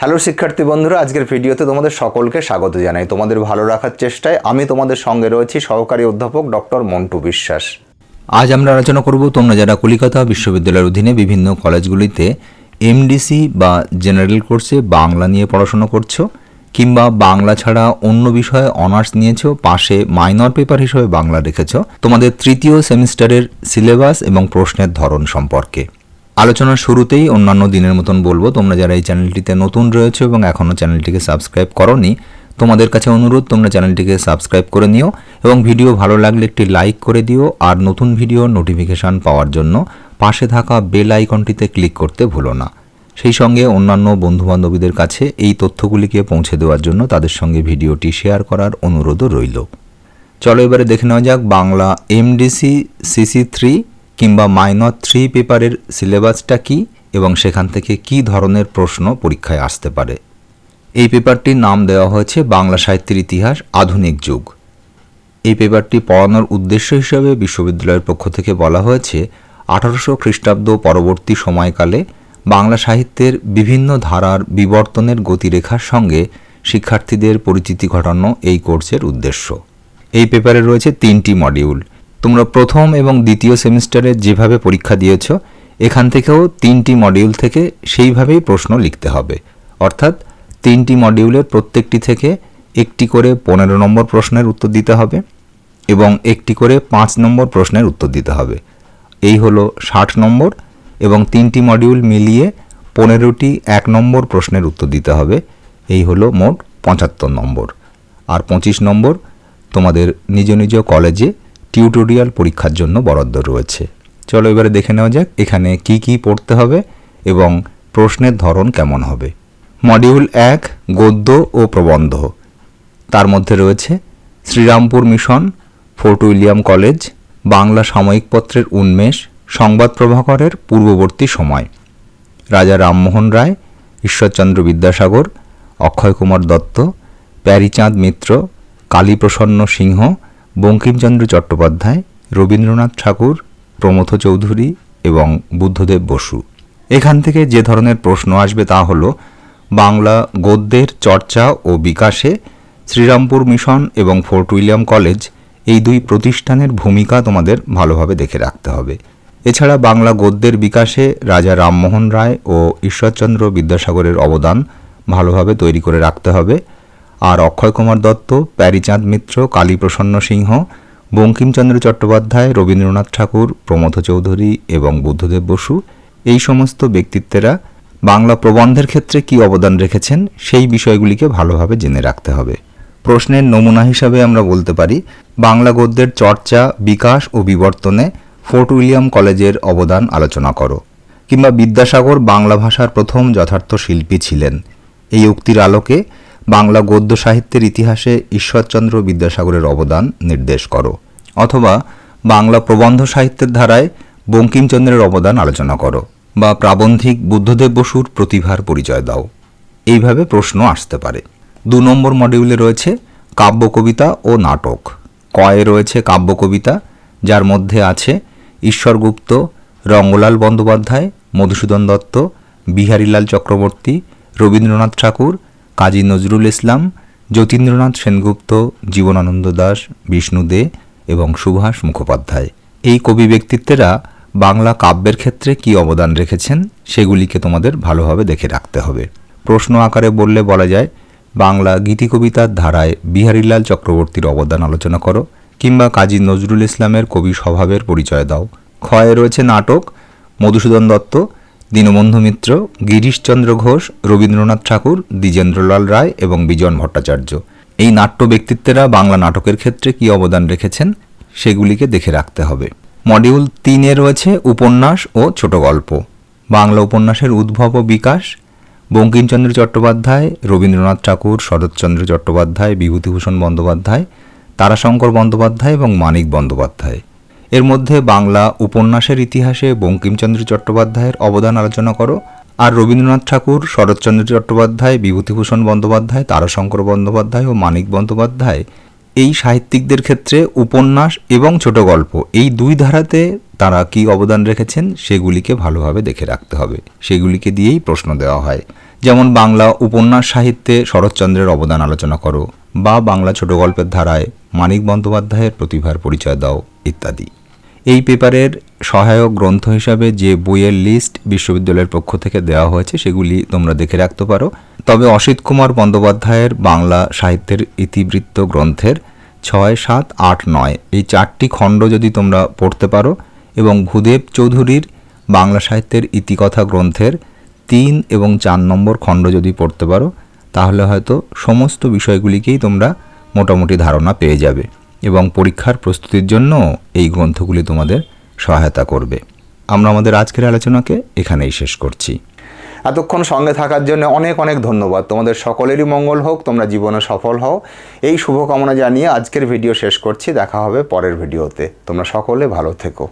Hello শিক্ষার্থী বন্ধুরা, আজকের ভিডিওতে তোমাদের সকলকে স্বাগত জানাই। তোমাদের ভালো রাখার চেষ্টায় আমি তোমাদের সঙ্গে রয়েছি সহকারী অধ্যাপক ডক্টর মন্টু বিশ্বাস। আজ আমরা আলোচনা করব, তোমরা যারা কলিকাতা বিশ্ববিদ্যালয়ের অধীনে বিভিন্ন কলেজগুলিতে এমডিসি বা জেনারেল কোর্সে বাংলা নিয়ে পড়াশোনা করছ, কিংবা বাংলা ছাড়া অন্য বিষয়ে অনার্স নিয়েছো, পাশে মাইনর পেপার হিসেবে বাংলা রেখেছ তোমাদের তৃতীয় সেমিস্টারের সিলেবাস এবং প্রশ্নের ধরন সম্পর্কে। আলোচনার শুরুতেই অন্যান্য দিনের মতন বলব, তোমরা যারা এই চ্যানেলটিতে নতুন রয়েছে এবং এখনও চ্যানেলটিকে সাবস্ক্রাইব করনি, তোমাদের কাছে অনুরোধ, তোমরা চ্যানেলটিকে সাবস্ক্রাইব করে নিও এবং ভিডিও ভালো লাগলে একটি লাইক করে দিও আর নতুন ভিডিও নোটিফিকেশান পাওয়ার জন্য পাশে থাকা বেল আইকনটিতে ক্লিক করতে ভুলো না। সেই সঙ্গে অন্যান্য বন্ধুবান্ধবীদের কাছে এই তথ্যগুলিকে পৌঁছে দেওয়ার জন্য তাদের সঙ্গে ভিডিওটি শেয়ার করার অনুরোধও রইল। চলো এবারে দেখে নেওয়া যাক বাংলা এমডিসি সিসি থ্রি কিংবা মাইনর থ্রি পেপারের সিলেবাসটা কি এবং সেখান থেকে কি ধরনের প্রশ্ন পরীক্ষায় আসতে পারে? এই পেপারটির নাম দেওয়া হয়েছে বাংলা সাহিত্যের ইতিহাস আধুনিক যুগ। এই পেপারটি পড়ানোর উদ্দেশ্য হিসাবে বিশ্ববিদ্যালয়ের পক্ষ থেকে বলা হয়েছে, আঠারোশো খ্রিস্টাব্দ পরবর্তী সময়কালে বাংলা সাহিত্যের বিভিন্ন ধারার বিবর্তনের গতিরেখার সঙ্গে শিক্ষার্থীদের পরিচিতি ঘটানো এই কোর্সের উদ্দেশ্য। এই পেপারে রয়েছে তিনটি মডিউল তোমরা প্রথম এবং দ্বিতীয় সেমিস্টারে যেভাবে পরীক্ষা দিয়েছ, এখান থেকেও তিনটি মডিউল থেকে সেইভাবেই প্রশ্ন লিখতে হবে। অর্থাৎ তিনটি মডিউলের প্রত্যেকটি থেকে একটি করে পনেরো নম্বর প্রশ্নের উত্তর দিতে হবে এবং একটি করে পাঁচ নম্বর প্রশ্নের উত্তর দিতে হবে। এই হলো ষাট নম্বর এবং তিনটি মডিউল মিলিয়ে পনেরোটি এক নম্বর প্রশ্নের উত্তর দিতে হবে। এই হলো মোট পঁচাত্তর নম্বর। আর পঁচিশ নম্বর তোমাদের নিজ নিজ কলেজে টিউটোরিয়াল পরীক্ষার জন্য বরাদ্দ রয়েছে। চলো এবারে দেখে নেওয়া যাক এখানে কি কি পড়তে হবে এবং প্রশ্নের ধরন কেমন হবে। মডিউল এক, গদ্য ও প্রবন্ধ। তার মধ্যে রয়েছে Serampore mission, Fort William college, Bangla সাময়িকপত্রের উন্মেষ, সংবাদ প্রভাকরের পূর্ববর্তী সময়। রাজা রামমোহন রায়, ঈশ্বরচন্দ্র বিদ্যাসাগর, অক্ষয় কুমার দত্ত, প্যারিচাঁদ মিত্র, কালীপ্রসন্ন সিংহ বঙ্কিমচন্দ্র চট্টোপাধ্যায়, রবীন্দ্রনাথ ঠাকুর, প্রমথ চৌধুরী এবং বুদ্ধদেব বসু। এখান থেকে যে ধরনের প্রশ্ন আসবে তা হলো, বাংলা গদ্যের চর্চা ও বিকাশে শ্রীরামপুর মিশন এবং ফোর্ট উইলিয়াম কলেজ এই দুই প্রতিষ্ঠানের ভূমিকা তোমাদের ভালোভাবে দেখে রাখতে হবে। এছাড়া বাংলা গদ্যের বিকাশে রাজা রামমোহন রায় ও ঈশ্বরচন্দ্র বিদ্যাসাগরের অবদান ভালোভাবে তৈরি করে রাখতে হবে। আর অক্ষয় কুমার দত্ত, প্যারিচাঁদ মিত্র, কালীপ্রসন্ন সিংহ, বঙ্কিমচন্দ্র চট্টোপাধ্যায়, রবীন্দ্রনাথ ঠাকুর প্রমথ চৌধুরী এবং বুদ্ধদেব বসু, এই সমস্ত ব্যক্তিত্বেরা বাংলা প্রবন্ধের ক্ষেত্রে কি অবদান রেখেছেন সেই বিষয়গুলিকে ভালোভাবে জেনে রাখতে হবে। প্রশ্নের নমুনা হিসাবে আমরা বলতে পারি, বাংলা গদ্যের চর্চা, বিকাশ ও বিবর্তনে ফোর্ট উইলিয়াম কলেজের অবদান আলোচনা করো, কিংবা বিদ্যাসাগর বাংলা ভাষার প্রথম যথার্থ শিল্পী ছিলেন। এই উক্তির আলোকে বাংলা গদ্য সাহিত্যের ইতিহাসে ঈশ্বরচন্দ্র বিদ্যাসাগরের অবদান নির্দেশ করো। অথবা বাংলা প্রবন্ধ সাহিত্যের ধারায় বঙ্কিমচন্দ্রের অবদান আলোচনা করো বা প্রাবন্ধিক বুদ্ধদেব বসুর প্রতিভার পরিচয় দাও। এইভাবে প্রশ্ন আসতে পারে। দু নম্বর মডিউলে রয়েছে কাব্য কবিতা ও নাটক। কয়ে রয়েছে কাব্য কবিতা, যার মধ্যে আছে ঈশ্বরগুপ্ত, রঙ্গলাল বন্দ্যোপাধ্যায়, মধুসূদন দত্ত, বিহারীলাল চক্রবর্তী, রবীন্দ্রনাথ ঠাকুর কাজী নজরুল ইসলাম, যতীন্দ্রনাথ সেনগুপ্ত, জীবনানন্দ দাস, বিষ্ণু দে এবং সুভাষ মুখোপাধ্যায়। এই কবি ব্যক্তিত্বেরা বাংলা কাব্যের ক্ষেত্রে কি অবদান রেখেছেন সেগুলিকে তোমাদের ভালোভাবে দেখে রাখতে হবে। প্রশ্ন আকারে বললে বলা যায়, বাংলা গীতি কবিতার ধারায় বিহারীলাল চক্রবর্তীর অবদান আলোচনা করো কিংবা কাজী নজরুল ইসলামের কবি স্বভাবের পরিচয় দাও। ক্ষয়ে রয়েছে নাটক, মধুসূদন দত্ত দীনবন্ধু মিত্র, গিরিশচন্দ্র ঘোষ, রবীন্দ্রনাথ ঠাকুর, দ্বিজেন্দ্রলাল রায় এবং বিজন ভট্টাচার্য। এই নাট্য ব্যক্তিত্বেরা বাংলা নাটকের ক্ষেত্রে কি অবদান রেখেছেন, সেগুলিকে দেখে রাখতে হবে। মডিউল তিনে রয়েছে উপন্যাস ও ছোট গল্প। বাংলা উপন্যাসের উদ্ভব ও বিকাশ, বঙ্কিমচন্দ্র চট্টোপাধ্যায়, রবীন্দ্রনাথ ঠাকুর, শরৎচন্দ্র চট্টোপাধ্যায়, বিভূতিভূষণ বন্দ্যোপাধ্যায়, তারাশঙ্কর বন্দ্যোপাধ্যায় এবং মানিক বন্দ্যোপাধ্যায়। এর মধ্যে বাংলা উপন্যাসের ইতিহাসে বঙ্কিমচন্দ্র চট্টোপাধ্যায়ের অবদান আলোচনা করো, আর রবীন্দ্রনাথ ঠাকুর, শরৎচন্দ্র চট্টোপাধ্যায়, বিভূতিভূষণ বন্দ্যোপাধ্যায়, তারাশঙ্কর বন্দ্যোপাধ্যায় ও মানিক বন্দ্যোপাধ্যায়। এই সাহিত্যিকদের ক্ষেত্রে উপন্যাস এবং ছোট গল্প, এই দুই ধারাতে তারা কি অবদান রেখেছেন সেগুলিকে ভালোভাবে দেখে রাখতে হবে। সেগুলিকে দিয়েই প্রশ্ন দেওয়া হয়। যেমন বাংলা উপন্যাস সাহিত্যে শরৎচন্দ্রের অবদান আলোচনা করো, বা বাংলা ছোট গল্পের ধারায় মানিক বন্দ্যোপাধ্যায়ের প্রতিভার পরিচয় দাও, ইত্যাদি। এই পেপারের সহায়ক গ্রন্থ হিসাবে যে বইয়ের লিস্ট বিশ্ববিদ্যালয়ের পক্ষ থেকে দেওয়া হয়েছে, সেগুলি তোমরা দেখে রাখতে পারো। তবে অসিত কুমার বন্দ্যোপাধ্যায়ের বাংলা সাহিত্যের ইতিবৃত্ত গ্রন্থের ছয় সাত আট নয়, এই চারটি খণ্ড যদি তোমরা পড়তে পারো এবং ভূদেব চৌধুরীর বাংলা সাহিত্যের ইতিকথা গ্রন্থের তিন এবং চার নম্বর খণ্ড যদি পড়তে পারো, তাহলে হয়তো সমস্ত বিষয়গুলিকেই তোমরা মোটামুটি ধারণা পেয়ে যাবে। এবং পরীক্ষার প্রস্তুতির জন্য এই গ্রন্থগুলি তোমাদের সহায়তা করবে। আমরা আমাদের আজকের আলোচনাকে এখানেই শেষ করছি। এতক্ষণ সঙ্গে থাকার জন্য অনেক অনেক ধন্যবাদ। তোমাদের সকলেরই মঙ্গল হোক, তোমরা জীবনে সফল হও। এই শুভকামনা জানিয়ে আজকের ভিডিও শেষ করছি। দেখা হবে পরের ভিডিওতে। তোমরা সকলে ভালো থেকো।